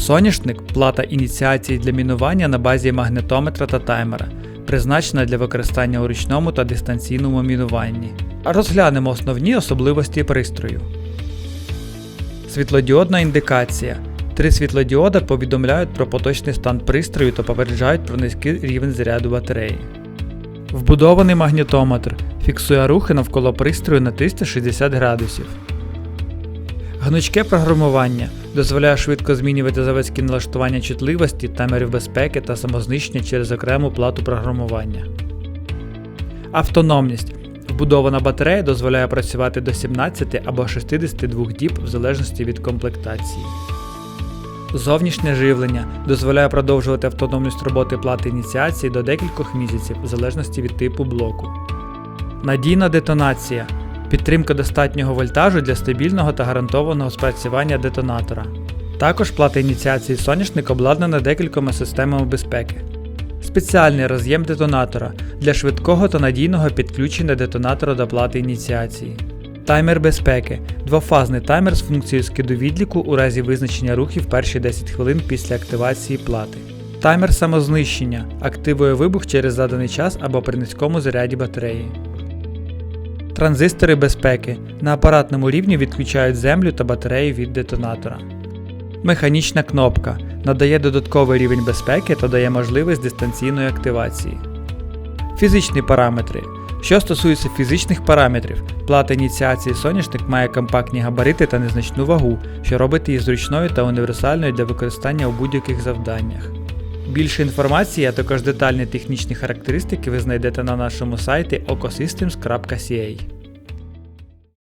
Соняшник плата ініціації для мінування на базі магнетометра та таймера, призначена для використання у ручному та дистанційному мінуванні. Розглянемо основні особливості пристрою. Світлодіодна індикація. Три світлодіода повідомляють про поточний стан пристрою та попереджають про низький рівень заряду батареї. Вбудований магнітометр фіксує рухи навколо пристрою на 360 градусів. Гнучке програмування дозволяє швидко змінювати заводські налаштування чутливості, таймерів безпеки та самознищення через окрему плату програмування. Автономність. Вбудована батарея дозволяє працювати до 17 або 62 діб в залежності від комплектації. Зовнішнє живлення дозволяє продовжувати автономність роботи плати ініціації до декількох місяців в залежності від типу блоку. Надійна детонація підтримка достатнього вольтажу для стабільного та гарантованого спрацювання детонатора. Також плата ініціації соняшник обладнана декількома системами безпеки. Спеціальний роз'єм детонатора для швидкого та надійного підключення детонатора до плати ініціації. Таймер безпеки двофазний таймер з функцією скиду відліку у разі визначення рухів перші 10 хвилин після активації плати. Таймер самознищення активує вибух через заданий час або при низькому заряді батареї. Транзистори безпеки на апаратному рівні відключають землю та батареї від детонатора. Механічна кнопка надає додатковий рівень безпеки та дає можливість дистанційної активації. Фізичні параметри. Що стосується фізичних параметрів, плата ініціації соняшник має компактні габарити та незначну вагу, що робить її зручною та універсальною для використання у будь-яких завданнях. Більше інформації, а також детальні технічні характеристики ви знайдете на нашому сайті ocosystems.ca.